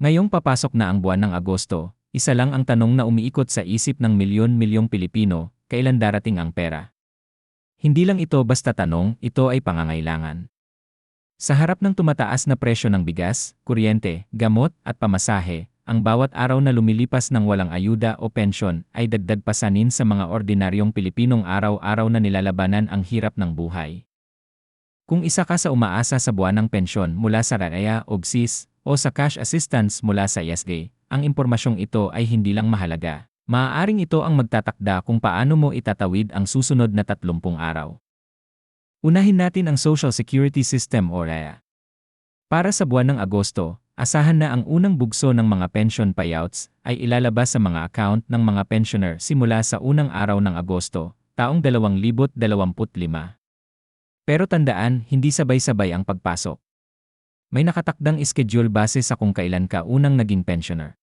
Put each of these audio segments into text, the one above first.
Ngayong papasok na ang buwan ng Agosto, isa lang ang tanong na umiikot sa isip ng milyon-milyong Pilipino, kailan darating ang pera? Hindi lang ito basta tanong, ito ay pangangailangan. Sa harap ng tumataas na presyo ng bigas, kuryente, gamot, at pamasahe, ang bawat araw na lumilipas ng walang ayuda o pensyon ay dagdag pasanin sa mga ordinaryong Pilipinong araw-araw na nilalabanan ang hirap ng buhay. Kung isa ka sa umaasa sa buwan ng pensyon mula sa RAEA o GSIS, o sa cash assistance mula sa ESG, ang impormasyong ito ay hindi lang mahalaga. Maaaring ito ang magtatakda kung paano mo itatawid ang susunod na 30 araw. Unahin natin ang Social Security System o RAEA. Para sa buwan ng Agosto, asahan na ang unang bugso ng mga pension payouts ay ilalabas sa mga account ng mga pensioner simula sa unang araw ng Agosto, taong 2025. Pero tandaan, hindi sabay-sabay ang pagpasok. May nakatakdang schedule base sa kung kailan ka unang naging pensioner.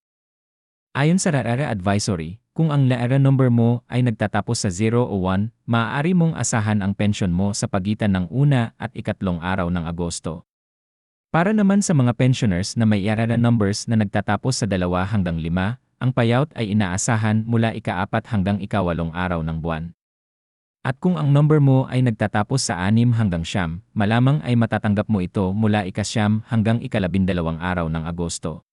Ayon sa RARA Advisory, kung ang LARA number mo ay nagtatapos sa 0 o 1, maaari mong asahan ang pension mo sa pagitan ng una at ikatlong araw ng Agosto. Para naman sa mga pensioners na may RARA numbers na nagtatapos sa 2 hanggang 5, ang payout ay inaasahan mula ika-4 hanggang ika-8 araw ng buwan. At kung ang number mo ay nagtatapos sa 6 hanggang siyam, malamang ay matatanggap mo ito mula ikasyam hanggang ikalabindalawang araw ng Agosto.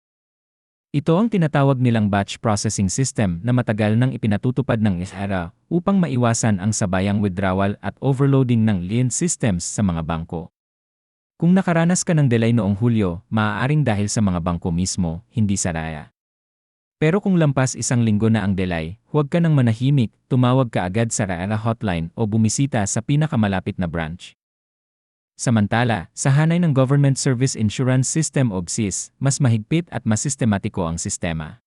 Ito ang tinatawag nilang batch processing system na matagal nang ipinatutupad ng ISRA upang maiwasan ang sabayang withdrawal at overloading ng lien systems sa mga bangko. Kung nakaranas ka ng delay noong Hulyo, maaaring dahil sa mga bangko mismo, hindi sa raya. Pero kung lampas isang linggo na ang delay, huwag ka nang manahimik, tumawag ka agad sa RARA hotline o bumisita sa pinakamalapit na branch. Samantala, sa hanay ng Government Service Insurance System o GSIS, mas mahigpit at mas sistematiko ang sistema.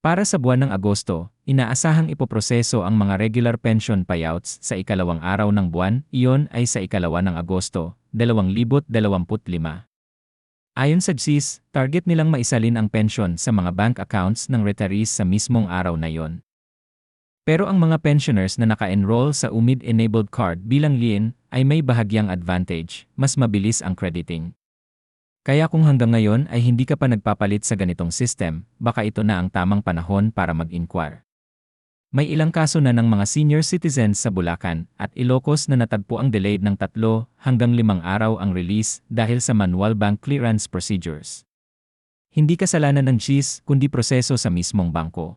Para sa buwan ng Agosto, inaasahang ipoproseso ang mga regular pension payouts sa ikalawang araw ng buwan, iyon ay sa ikalawa ng Agosto, 2025. Ayon sa GSIS, target nilang maisalin ang pensyon sa mga bank accounts ng retirees sa mismong araw na yon. Pero ang mga pensioners na naka-enroll sa UMID-enabled card bilang lien ay may bahagyang advantage, mas mabilis ang crediting. Kaya kung hanggang ngayon ay hindi ka pa nagpapalit sa ganitong system, baka ito na ang tamang panahon para mag-inquire. May ilang kaso na ng mga senior citizens sa Bulacan at Ilocos na natagpo ang delayed ng tatlo hanggang limang araw ang release dahil sa manual bank clearance procedures. Hindi kasalanan ng GIS kundi proseso sa mismong bangko.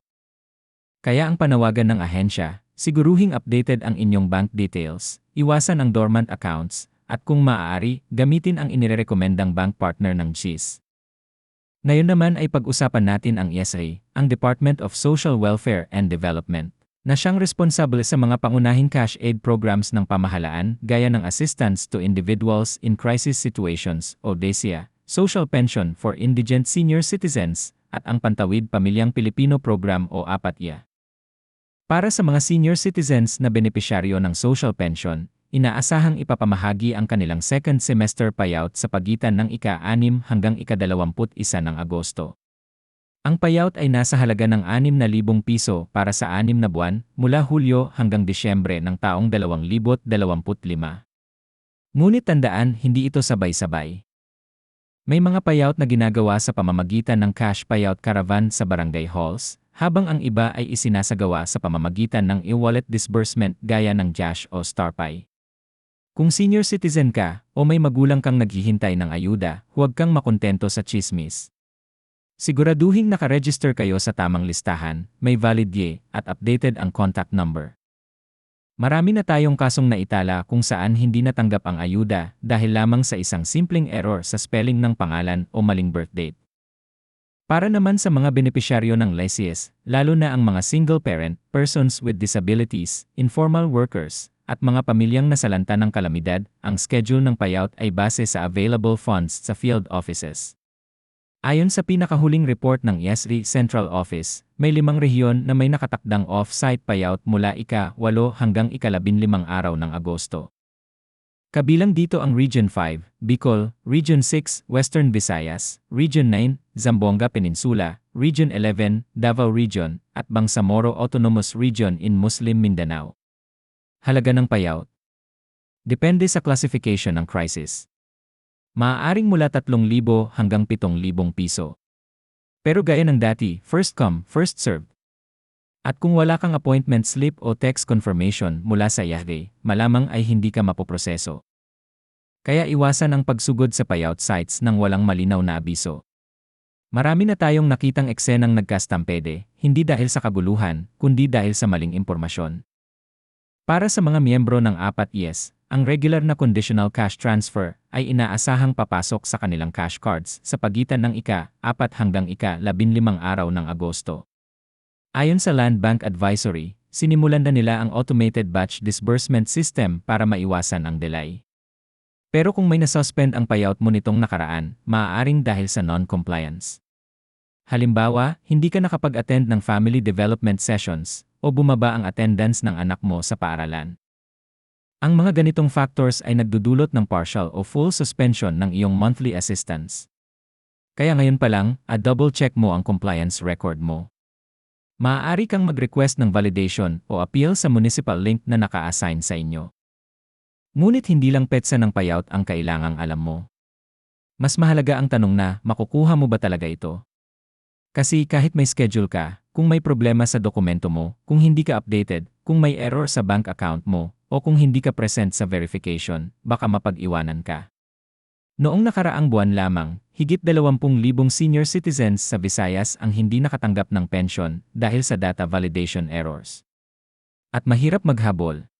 Kaya ang panawagan ng ahensya, siguruhing updated ang inyong bank details, iwasan ang dormant accounts, at kung maaari, gamitin ang inirekomendang bank partner ng GIS. Ngayon naman ay pag-usapan natin ang ESA, ang Department of Social Welfare and Development, na siyang responsable sa mga pangunahing cash aid programs ng pamahalaan gaya ng Assistance to Individuals in Crisis Situations o DESIA, Social Pension for Indigent Senior Citizens, at ang Pantawid Pamilyang Pilipino Program o APATIA. Para sa mga senior citizens na benepisyaryo ng social pension, inaasahang ipapamahagi ang kanilang second semester payout sa pagitan ng ika-6 hanggang ika-21 ng Agosto. Ang payout ay nasa halaga ng 6,000 piso para sa 6 na buwan mula Hulyo hanggang Disyembre ng taong 2025. Ngunit tandaan, hindi ito sabay-sabay. May mga payout na ginagawa sa pamamagitan ng cash payout caravan sa barangay halls, habang ang iba ay isinasagawa sa pamamagitan ng e-wallet disbursement gaya ng Jash o StarPay. Kung senior citizen ka o may magulang kang naghihintay ng ayuda, huwag kang makontento sa chismis. Siguraduhing nakaregister kayo sa tamang listahan, may valid ye, at updated ang contact number. Marami na tayong kasong naitala kung saan hindi natanggap ang ayuda dahil lamang sa isang simpleng error sa spelling ng pangalan o maling birth date. Para naman sa mga benepisyaryo ng LESIES, lalo na ang mga single parent, persons with disabilities, informal workers, at mga pamilyang nasalanta ng kalamidad, ang schedule ng payout ay base sa available funds sa field offices. Ayon sa pinakahuling report ng ESRI Central Office, may limang rehiyon na may nakatakdang off-site payout mula ika-8 hanggang ika-15 araw ng Agosto. Kabilang dito ang Region 5, Bicol, Region 6, Western Visayas, Region 9, Zamboanga Peninsula, Region 11, Davao Region, at Bangsamoro Autonomous Region in Muslim Mindanao. Halaga ng payout. Depende sa classification ng crisis. Maaaring mula 3,000 hanggang 7,000 piso. Pero gaya ng dati, first come, first served. At kung wala kang appointment slip o text confirmation mula sa Yahweh, malamang ay hindi ka mapoproseso. Kaya iwasan ang pagsugod sa payout sites nang walang malinaw na abiso. Marami na tayong nakitang eksenang nagkastampede, hindi dahil sa kaguluhan, kundi dahil sa maling impormasyon. Para sa mga miyembro ng apat yes, ang regular na conditional cash transfer ay inaasahang papasok sa kanilang cash cards sa pagitan ng ika-4 hanggang ika-15 araw ng Agosto. Ayon sa Land Bank Advisory, sinimulan na nila ang automated batch disbursement system para maiwasan ang delay. Pero kung may nasuspend ang payout mo nitong nakaraan, maaaring dahil sa non-compliance. Halimbawa, hindi ka nakapag-attend ng family development sessions o bumaba ang attendance ng anak mo sa paaralan. Ang mga ganitong factors ay nagdudulot ng partial o full suspension ng iyong monthly assistance. Kaya ngayon pa lang, a-double check mo ang compliance record mo. Maaari kang mag-request ng validation o appeal sa municipal link na naka-assign sa inyo. Ngunit hindi lang petsa ng payout ang kailangang alam mo. Mas mahalaga ang tanong na, makukuha mo ba talaga ito? Kasi kahit may schedule ka, kung may problema sa dokumento mo, kung hindi ka updated, kung may error sa bank account mo, o kung hindi ka present sa verification, baka mapag-iwanan ka. Noong nakaraang buwan lamang, higit 20,000 senior citizens sa Visayas ang hindi nakatanggap ng pension dahil sa data validation errors. At mahirap maghabol.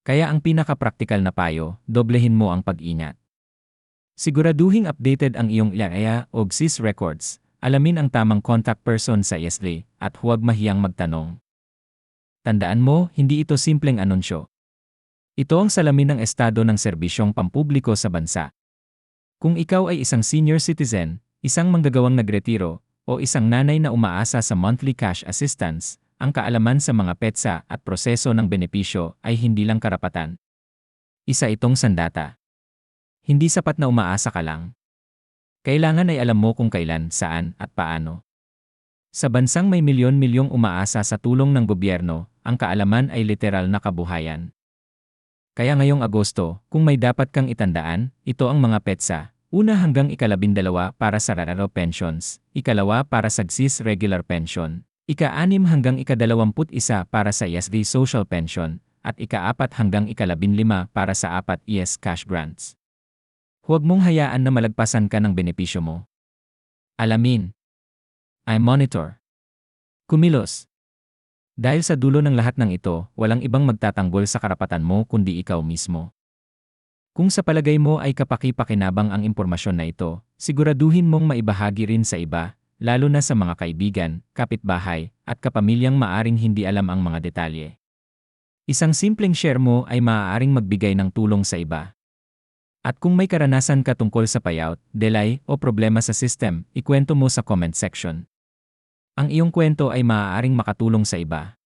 Kaya ang pinaka-praktikal na payo, doblehin mo ang pag-ingat. Siguraduhing updated ang iyong IAEA o GSIS records, alamin ang tamang contact person sa ISLE, at huwag mahiyang magtanong. Tandaan mo, hindi ito simpleng anunsyo. Ito ang salamin ng estado ng serbisyong pampubliko sa bansa. Kung ikaw ay isang senior citizen, isang manggagawang nagretiro, o isang nanay na umaasa sa monthly cash assistance, ang kaalaman sa mga petsa at proseso ng benepisyo ay hindi lang karapatan. Isa itong sandata. Hindi sapat na umaasa ka lang. Kailangan ay alam mo kung kailan, saan, at paano. Sa bansang may milyon-milyong umaasa sa tulong ng gobyerno, ang kaalaman ay literal na kabuhayan. Kaya ngayong Agosto, kung may dapat kang itandaan, ito ang mga petsa. Una hanggang ikalabindalawa para sa Rararo Pensions, ikalawa para sa GSIS Regular Pension, ika-anim hanggang ikadalawamput isa para sa ESV Social Pension, at ika-apat hanggang ikalabinlima para sa apat ES Cash Grants. Huwag mong hayaan na malagpasan ka ng benepisyo mo. Alamin. I monitor. Kumilos. Dahil sa dulo ng lahat ng ito, walang ibang magtatanggol sa karapatan mo kundi ikaw mismo. Kung sa palagay mo ay kapaki-pakinabang ang impormasyon na ito, siguraduhin mong maibahagi rin sa iba, lalo na sa mga kaibigan, kapitbahay, at kapamilyang maaring hindi alam ang mga detalye. Isang simpleng share mo ay maaaring magbigay ng tulong sa iba. At kung may karanasan ka tungkol sa payout, delay, o problema sa system, ikwento mo sa comment section. Ang iyong kwento ay maaaring makatulong sa iba.